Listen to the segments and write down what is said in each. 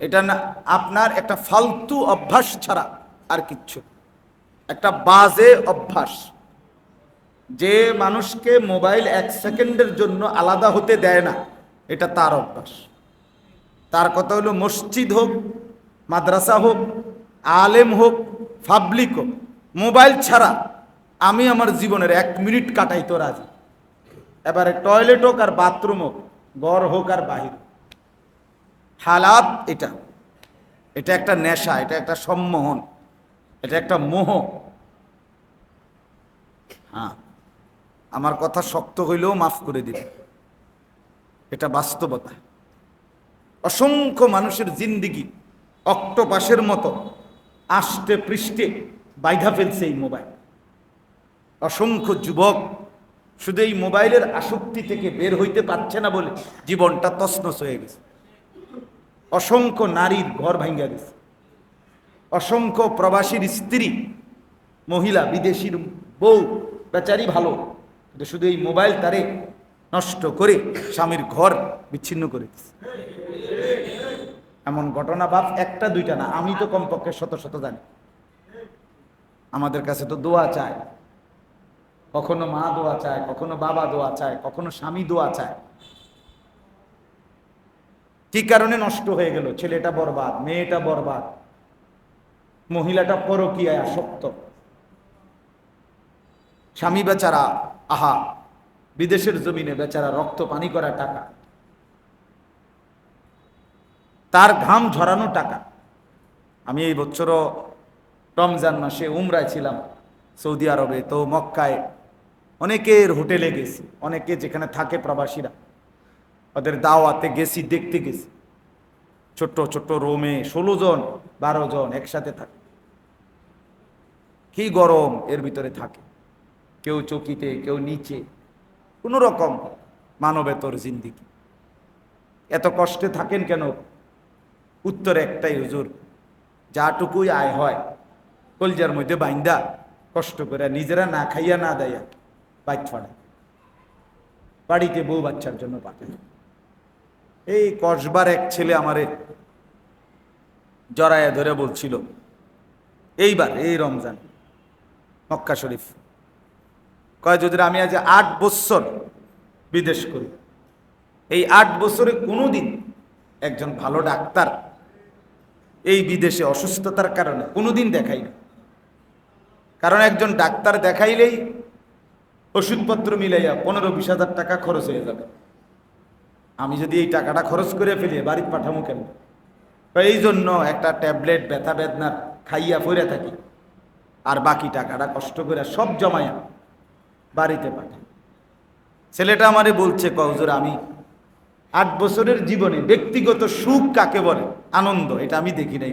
এটা না, আপনার একটা ফালতু অভ্যাস ছাড়া আর কিচ্ছু একটা বাজে অভ্যাস। যে মানুষকে মোবাইল এক সেকেন্ডের জন্য আলাদা হতে দেয় না, এটা তার অভ্যাস। তার কথা হলো মসজিদ হোক, মাদ্রাসা হোক, আলেম হোক পাবলিক হোক, মোবাইল ছাড়া আমি আমার জীবনের এক মিনিট কাটাইতো রাজি। এবারে টয়লেট হোক আর বাথরুম হোক, ঘর হোক আর বাহির হালাত এটা। এটা একটা নেশা, এটা একটা সম্মোহন, এটা একটা মোহ। হ্যাঁ আমার কথা শক্ত হইলেও মাফ করে দিবে। এটা বাস্তবতা। অসংখ্য মানুষের জিন্দিগি অক্টোপাসের মতো আষ্টে পৃষ্ঠে বাইধা ফেলছে এই মোবাইল। অসংখ্য যুবক শুধু এই মোবাইলের আসক্তি থেকে বের হইতে পারছে না বলে জীবনটা তছনছ হয়ে গেছে। অসংখ্য নারীর ঘর ভাঙ্গা গেছে। অসংখ্য প্রবাসীর স্ত্রী, মহিলা, বিদেশির বউ, বেচারি ভালো, কিন্তু শুধু এই মোবাইল তারে নষ্ট করে স্বামীর ঘর বিচ্ছিন্ন করে দিছে। এমন ঘটনা বাপ একটা, দুইটা না, আমি তো কমপক্ষে শত শত জানি। আমাদের কাছে তো দোয়া চায়। কখনো মা দোয়া চায়, কখনো বাবা দোয়া চায়, কখনো স্বামী দোয়া চায়। কি কারণে নষ্ট হয়ে গেল? ছেলেটা বরবাদ, মেয়েটা বরবাদ, মহিলাটা পরকীয়ায় আসক্ত। স্বামী বেচারা, আহা, বিদেশের জমিনে বেচারা রক্ত পানি করা টাকা। তার ঘাম ঝরানো টাকা। আমি এই বছরও রমজান মাসে উমরায় ছিলাম সৌদি আরবে, তো মক্কায় অনেকের হোটেলে গেছি, অনেকে যেখানে থাকে প্রবাসীরা। ওদের দাওয়াতে গেছি, দেখতে গেছি। ছোট্ট ছোট্ট রোমে ষোলো জন, বারো জন একসাথে থাকে। কি গরম এর ভিতরে থাকে। কেউ চকিতে, কেউ নিচে। কোনো রকম মানবেতর জিন্দিগি। এত কষ্টে থাকেন কেন? উত্তর একটাই, হুজুর, যাটুকুই আয় হয়, কলজার মধ্যে বাইন্দা, কষ্ট করে নিজেরা না খাইয়া না দেয়া বাইক ফাড়ে বাড়িতে বউ বাচ্চার জন্য পাঠায়। এই কসবার এক ছেলে আমারে জড়াইয়া ধরে বলছিল, এইবার, এই রমজান, মক্কা শরীফ। কয় যদি আমি আজ আট বছর বিদেশ করি। এই আট বছরে কোনোদিন একজন ভালো ডাক্তার এই বিদেশে অসুস্থতার কারণে কোনোদিন দেখাই না। কারণ একজন ডাক্তার দেখাইলেই ওষুধপত্র মিলাইয়া পনেরো বিশ হাজার টাকা খরচ হয়ে যাবে। যদি এই টাকাটা খরচ করে ফেলি বাড়িতে পাঠামো কেন? এই জন্য একটা ট্যাবলেট, ব্যথা বেদনার খাইয়া ফিরে থাকি। আর বাকি টাকাটা কষ্ট করে সব জমায়া বাড়িতে পাঠাই। ছেলেটা আমারে বলছে কজোর আমি আট বছরের জীবনে ব্যক্তিগত সুখ কাকে বলে? আনন্দ, এটা আমি দেখি নাই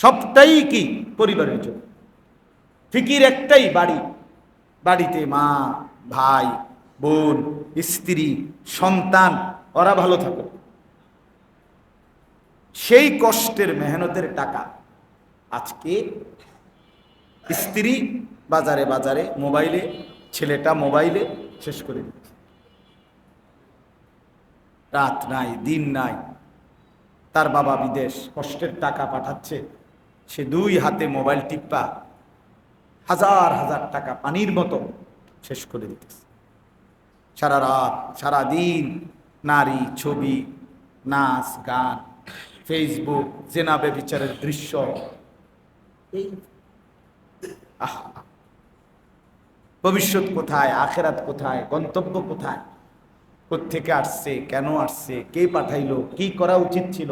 সবটাই কি পরিবারের জন্য? ফিকির একটাই বাড়ি, বাড়িতে মা ভাই, বোন, স্ত্রী, সন্তান, ওরা ভালো থাকো সেই কষ্টের মেহনতের টাকা আজকে স্ত্রী বাজারে বাজারে মোবাইলে, ছেলেটা মোবাইলে শেষ করে দিচ্ছে। রাত নাই, দিন নাই, তার বাবা বিদেশ, কষ্টের টাকা পাঠাচ্ছে। সে দুই হাতে মোবাইল টিপ্পা, হাজার হাজার টাকা পানির মতো শেষ করে দিতেছে। সারা রাত, সারা দিন নারী ছবি, নাচ, গান ফেসবুক জেনাবে বিচারের দৃশ্য। ভবিষ্যৎ কোথায়, আখেরাত কোথায়, গন্তব্য কোথায়? থেকে আসছে, কেন আসছে, কে পাঠাইলো, কি করা উচিত ছিল?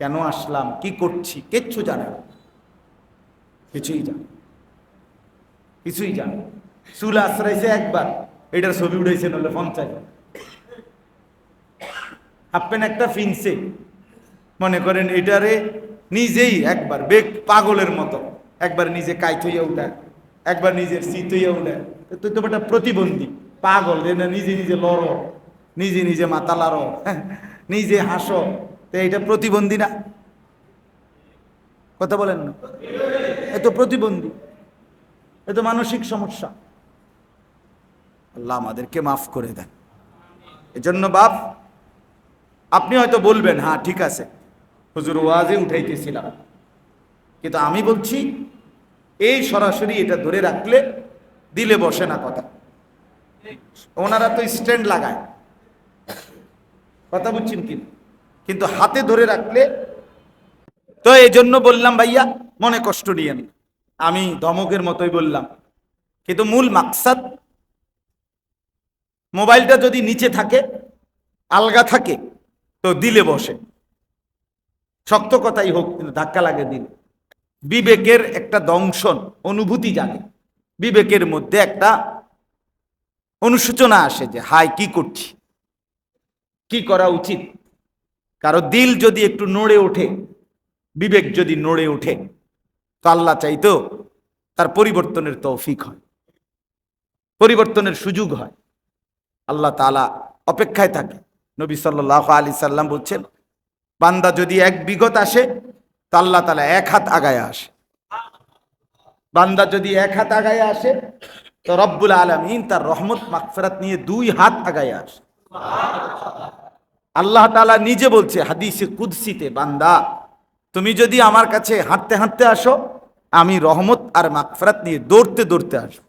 কেন আসলাম, কি করছি, কিচ্ছু জানে কিছুই জানে কিছুই জানে চুল আশ্রাইছে একবার। এটার ছবি উঠেছে নলে পঞ্চায়েত হাফপেন একটা ফিনছে মনে করেন এটারে নিজেই একবার বেগ পাগলের মতো, একবার নিজে কাইত হইয়া উঠায় একবার নিজের শীত হইয়া উঠায় তুই তো একটা প্রতিবন্ধী, পাগল, যে না নিজে নিজে লড়ো, নিজে নিজে মাথা লাড়ো নিজে হাসো। তো এটা প্রতিবন্ধী না? কথা বলেন না? এ তো প্রতিবন্ধী। এ তো মানসিক সমস্যা। আল্লাহ আমাদেরকে মাফ করে দেন। এজন্য বাপ, আপনি হয়তো বলবেন হ্যাঁ ঠিক আছে। হুজুর ওয়াজে উঠাইতেছিলাম। কিন্তু আমি বলছি, এই সরাসরি এটা ধরে রাখলে দিলে বসে না কথা। ওনারা তো স্ট্যান্ড লাগায়। কথা বুঝছেন কি? কিন্তু হাতে ধরে রাখলে, তো এই জন্য বললাম, ভাইয়া, মনে কষ্ট নিয়েন। আমি ধমকের মতোই বললাম। কিন্তু মূল মাকসাদ মোবাইলটা যদি নিচে থাকে, আলগা থাকে, তো দিলে বসে। শক্ত কথাই হোক, কিন্তু ধাক্কা লাগে দিল। বিবেকের একটা দংশন, অনুভূতি জাগে। বিবেকের মধ্যে একটা অনুসূচনা আসে যে, হাই, কি করছি? কি করা উচিত? কারও দিল যদি একটু নড়ে ওঠে, বিবেক যদি নড়ে ওঠে, তো আল্লাহ চাইতো তার পরিবর্তনের তৌফিক হয়। পরিবর্তনের সুযোগ হয়। আল্লাহ তালা অপেক্ষায় থাকে। নবী সাল্লাহ আলি সাল্লাম বলছেন, বান্দা যদি এক বিগত আসে, তো আল্লাহ তালা এক হাত আগায় আসে। বান্দা যদি এক হাত আগায় আসে, তো রব্বুল আলমিন তার রহমত মাকফেরাত নিয়ে দুই হাত আগায় আসে। আল্লাহ তালা নিজে বলছে, হাদিসে কুদসিতে, বান্দা, তুমি যদি আমার কাছে হাঁটতে হাঁটতে আসো, আমি রহমত আর মাকফেরাত নিয়ে দৌড়তে দৌড়তে আসো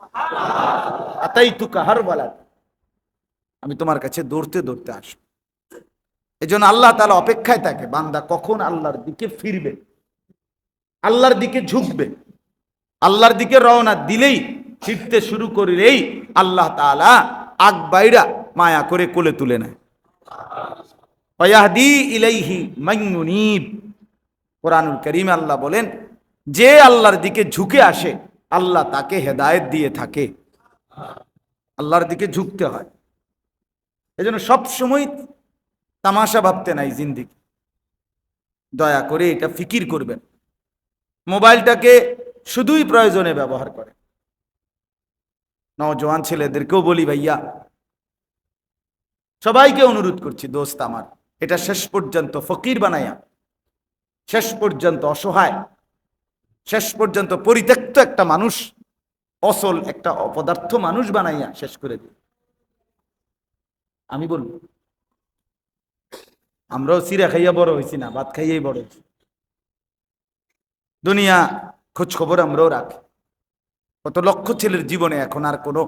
আতাই তু কাহার বলা আমি তোমার কাছে দৌড়তে দৌড়তে আসো এই জন্য আল্লাহ তালা অপেক্ষায় থাকে, বান্দা কখন আল্লাহর দিকে ফিরবে? আল্লাহর দিকে ঝুঁকবে? আল্লাহর দিকে রওনা দিলেই, ফিরতে শুরু করলেই আল্লাহ তালা আগ বাইরা মায়া করে কোলে তুলে নেয়। ইলাইহি কোরআনুল করিম আল্লাহ বলেন, যে আল্লাহর দিকে ঝুঁকে আসে, আল্লাহ তাকে হেদায়েত দিয়ে থাকে। আল্লাহর দিকে ঝুঁকতে হয়। এজন্য সবসময় তামাশা ভাবতে নাই জিন্দিগি। দয়া করে এটা ফিকির করবেন। মোবাইলটাকে শুধুই প্রয়োজনে ব্যবহার করে নজওয়ান ছেলেদেরকেও বলি, ভাইয়া, সবাইকে অনুরোধ করছি, দোস্ত আমার, এটা শেষ পর্যন্ত ফকির বানাইয়া শেষ পর্যন্ত অসহায়, শেষ পর্যন্ত পরিত্যক্ত একটা মানুষ, অসল একটা অপদার্থ মানুষ বানাইয়া শেষ করে দিই আমি বলব। আমরাও চিরা খাইয়া বড় হয়েছি না, ভাত খাইয়াই বড় হয়েছি দুনিয়া খোঁজ খবর আমরাও রাখি। কত লক্ষ ছেলের জীবনে এখন আর কোনো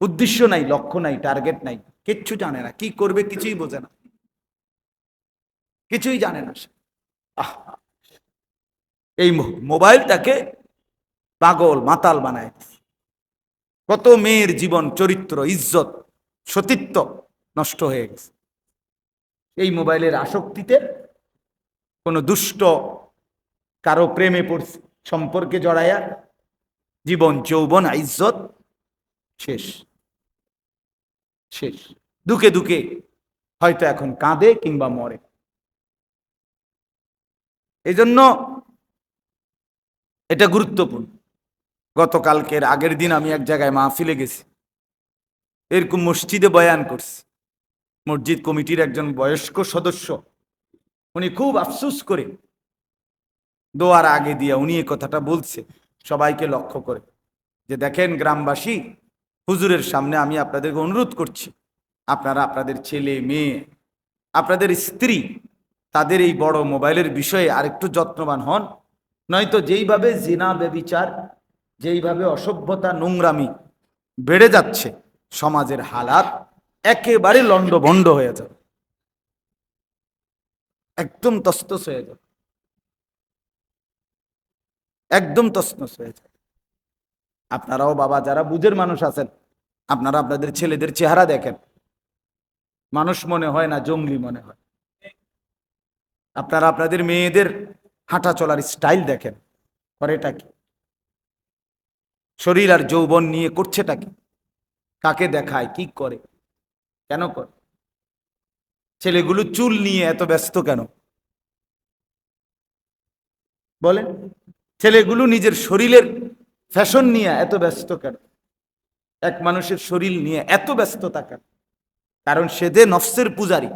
উদ্দেশ্য নাই, লক্ষ্য নাই টার্গেট নাই। কিচ্ছু জানে না, কি করবে কিছুই বোঝে না। কিছুই জানে না সে। এই মোবাইলটাকে পাগল, মাতাল বানায় কত মেয়ের জীবন, চরিত্র, ইজ্জত সতীত্ব নষ্ট হয়ে গেছে। এই মোবাইলের আসক্তিতে কোনো দুষ্ট কারও প্রেমে পড়ছে, সম্পর্কে জড়াইয়া জীবন, যৌবন ইজ্জত শেষ। শেষ। দুকে দুকে হয়তো এখন কাঁদে কিংবা মরে। এই জন্য এটা গুরুত্বপূর্ণ। গতকালকের আগের দিন আমি এক জায়গায় মাহফিলে গেছি। এরকম মসজিদে বয়ান করছি। মসজিদ কমিটির একজন বয়স্ক সদস্য, উনি খুব আফসুস করে দোয়ার আগে দিয়ে উনি এই কথাটা বলছে সবাইকে লক্ষ্য করে। যে দেখেন গ্রামবাসী, হুজুরের সামনে আমি আপনাদেরকে অনুরোধ করছি, আপনারা আপনাদের ছেলে, মেয়ে, আপনাদের স্ত্রী, তাদের এই বড় মোবাইলের বিষয়ে আরেকটু যত্নবান হন, নয়তো যেইভাবে জিনা বেবিচার যেইভাবে অসভ্যতা, নোংরামি বেড়ে যাচ্ছে সমাজের হালাত একেবারে লণ্ডভণ্ড হয়ে যাবে। একদম তস্তস হয়ে যাবে। একদম তসনস হয়ে যাবে। আপনারাও বাবা, যারা বুঝের মানুষ আছেন, আপনারা আপনাদের ছেলেদের চেহারা দেখেন। মানুষ মনে হয় না, জঙ্গলি মনে হয়। আপনারা আপনাদের মেয়েদের হাঁটা চলার স্টাইল দেখেন। করেটা কি? শরীর আর যৌবন নিয়ে করছেটা কি? কাকে দেখায়, কি করে? কেন করে? ছেলেগুলো চুল নিয়ে এত ব্যস্ত কেন? বলেন, ছেলেগুলো নিজের শরীরের ফ্যাশন নিয়ে এত ব্যস্ত কেন? এক মানুষের শরীর নিয়ে এত ব্যস্ততা কেন? কারণ সে যে নফসের পূজারী,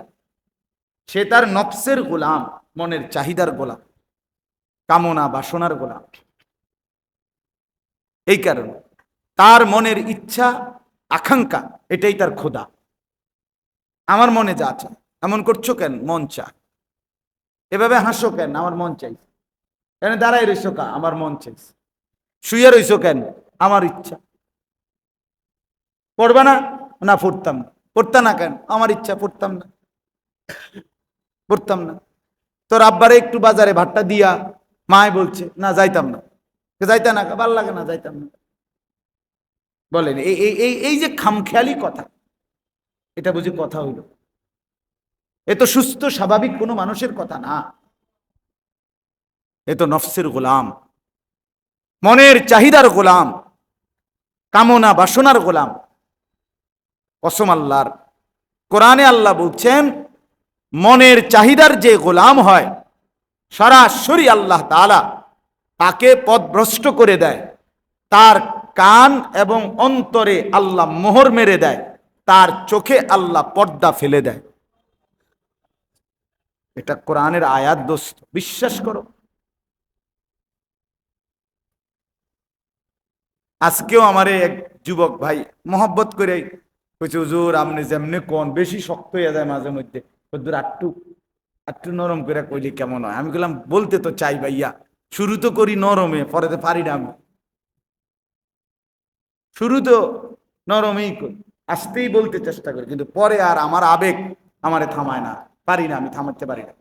সে তার নফসের গোলাম, মনের চাহিদার গোলাম, কামনা বাসনার গোলাম। এই কারণে তার মনের ইচ্ছা আকাঙ্ক্ষা, এটাই তার খোদা আমার মনে যা আছে, এমন করছ কেন? মন চা এভাবে হাসো কেন? আমার মন চাইছে। এখানে দাঁড়াই রইছো কা? আমার মন চাইছে। শুয়ে রইছো কেন? আমার ইচ্ছা। পড়বা না? না, পড়তাম না। পড়তা না কেন? আমার ইচ্ছা, পড়তাম না। পড়তাম না। তোর আব্বারে একটু বাজারে ভাতটা দিয়া, মায় বলছে, না, যাইতাম না। যাইতা না ভালো লাগে না, যাইতাম না। বলেন, এই এই এই যে খামখেয়ালি কথা, এটা বুঝি কথা হইল। এ তো সুস্থ, স্বাভাবিক কোনো মানুষের কথা না। এ তো নফসের গোলাম, মনের চাহিদার গোলাম, কামনা বাসনার গোলাম। কসম আল্লাহর, কোরআনে আল্লাহ বলছেন, মনের চাহিদার যে গোলাম হয়, সরাসরি আল্লাহ তাআলা তাকে পথভ্রষ্ট করে দেয়। তার কান এবং অন্তরে আল্লাহ মোহর মেরে দেয়, তার চোখে আল্লাহ পর্দা ফেলে দেয়। এটা কোরআনের আয়াত দোস্ত, বিশ্বাস করো। আজকেও আমারে এক যুবক ভাই মহব্বত করে কইছে, হুজুর, আপনি যেমনি কোন, বেশি শক্ত হয়ে যায় মাঝে মধ্যে। হুজুর, আটটু আটটু নরম করে কইলে কেমন হয়? আমি বললাম বলতে তো চাই ভাইয়া, শুরু তো করি নরমে, পরে তো পারি না আমি। শুরু তো নরমই করি, আসতেই বলতে চেষ্টা করি, কিন্তু পরে আর আমার আবেগ আমারে থামায় না, পারি না, আমি থামাতে পারি না।